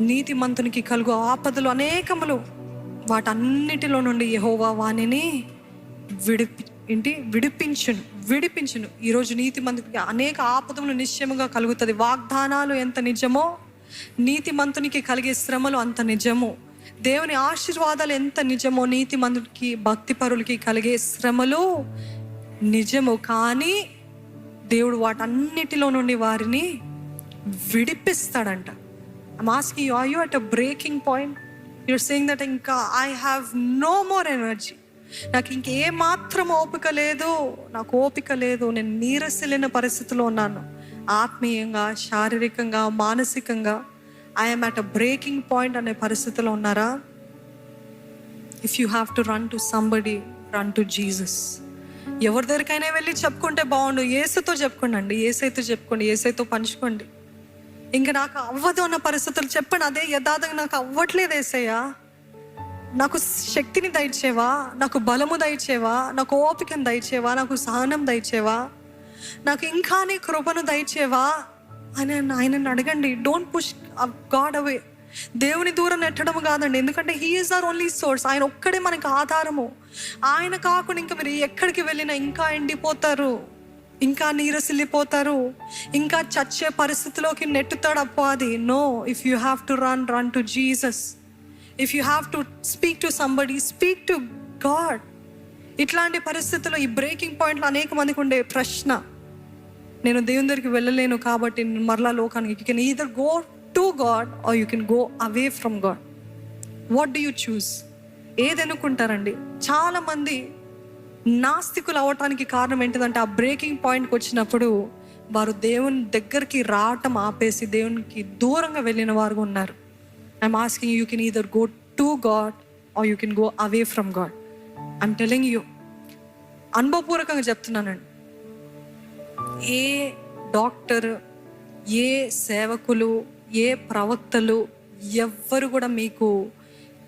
నీతిమంతునికి కలుగు ఆపదలు అనేకములు. వాటన్నిటిలో నుండి యహోవా వాణిని విడిపి ఏంటి? విడిపించును విడిపించును. ఈరోజు నీతి మంతునికి అనేక ఆపదలు నిశ్చయముగా కలుగుతుంది. వాగ్దానాలు ఎంత నిజమో నీతి మంతునికి కలిగే శ్రమలు అంత నిజము. దేవుని ఆశీర్వాదాలు ఎంత నిజమో నీతి మందుకి భక్తిపరులకి కలిగే శ్రమలు నిజము. కానీ దేవుడు వాటన్నిటిలో నుండి వారిని విడిపిస్తాడంట. I'm asking you, are you at a breaking point You're saying that ఇంకా I have no more energy నాకు ఇంకే మాత్రం ఓపిక లేదు. నాకు ఓపిక లేదు. నేను నీరసిల్లిన పరిస్థితిలో ఉన్నాను. ఆత్మీయంగా శారీరకంగా మానసికంగా I'm at a breaking point అనే పరిస్థితిలో ఉన్నారా? If you have to run to somebody run to Jesus ఎవరి దగ్గరికైనా వెళ్ళి చెప్పుకుంటే బాగుండు. ఏసైతో చెప్పుకోండి అండి. ఏసైతో చెప్పుకోండి. ఏసైతో పంచుకోండి. ఇంకా నాకు అవ్వదు అన్న పరిస్థితులు చెప్పండి. అదే యథార్థంగా నాకు అవ్వట్లేదు ఏసయ్యా. నాకు శక్తిని దయచేవా నాకు బలము దయచేవా నాకు ఓపికను దయచేవా నాకు సహనం దయచేవా నాకు ఇంకా నీ కృపను దయచేవా అని ఆయనను అడగండి. డోంట్ పుష్ గాడ్ అవే దేవుని దూరం నెట్టడం కాదండి. ఎందుకంటే హీఈస్ ఆర్ ఓన్లీ సోర్స్ ఆయన ఒక్కడే మనకి ఆధారము. ఆయన కాకుండా ఇంకా మీరు ఎక్కడికి వెళ్ళినా ఇంకా ఎండిపోతారు. ఇంకా నీరసిల్లిపోతారు. ఇంకా చచ్చే పరిస్థితిలోకి నెట్టుతాడు అపవాది no if you have to run run to Jesus if you have to speak to somebody speak to God ఇట్లాంటి పరిస్థితుల్లో ఈ బ్రేకింగ్ పాయింట్లో అనేక మందికి ఉండే ప్రశ్న. నేను దేవుని దగ్గరికి వెళ్ళలేను కాబట్టి మరలా లోకానికి you can either go to God or you can go away from God what do you choose ఏది చాలామంది నాస్తికులు అవ్వటానికి కారణం ఏంటిదంటే ఆ బ్రేకింగ్ పాయింట్కి వచ్చినప్పుడు వారు దేవుని దగ్గరికి రావటం ఆపేసి దేవునికి దూరంగా వెళ్ళిన వారు ఉన్నారు. I'm asking you can either go to God or you can go away from God I'm telling you అనుభవపూర్వకంగా చెప్తున్నానండి. ఏ డాక్టర్ ఏ సేవకులు ఏ ప్రవక్తలు ఎవ్వరు కూడా మీకు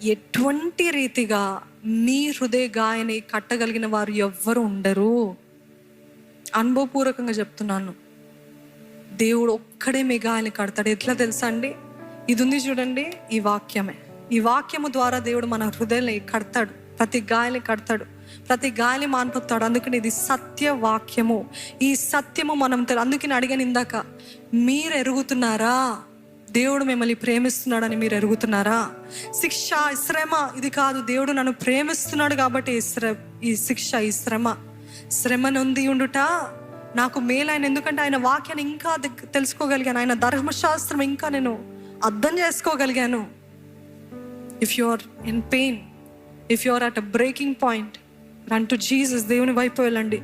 ఎటువంటి రీతిగా మీ హృదయ గాయని కట్టగలిగిన వారు ఎవ్వరు ఉండరు. అనుభవపూర్వకంగా చెప్తున్నాను. దేవుడు ఒక్కడే మీ గాయని కడతాడు. ఎట్లా తెలుసా అండి? ఇది ఉంది చూడండి ఈ వాక్యమే. ఈ వాక్యము ద్వారా దేవుడు మన హృదయాన్ని కడతాడు. ప్రతి గాయని కడతాడు. ప్రతి గాయని మాన్పుతాడు అందుకని ఇది సత్య వాక్యము. ఈ సత్యము మనం అందుకని అడిగాను ఇందాక మీరు ఎరుగుతున్నారా దేవుడు మిమ్మల్ని ప్రేమిస్తున్నాడని మీరు ఎరుగుతున్నారా శిక్ష శ్రమ ఇది కాదు. దేవుడు నన్ను ప్రేమిస్తున్నాడు కాబట్టి ఈ ఈ శిక్ష ఈ శ్రమ. శ్రమ నొంది ఉండుట నాకు మేలైన ఎందుకంటే ఆయన వాక్యాన్ని ఇంకా తెలుసుకోగలిగాను. ఆయన ధర్మశాస్త్రం ఇంకా నేను అర్థం చేసుకోగలిగాను. If you are in pain if you are at a breaking point run to Jesus దేవుని వైపు వెళ్ళండి.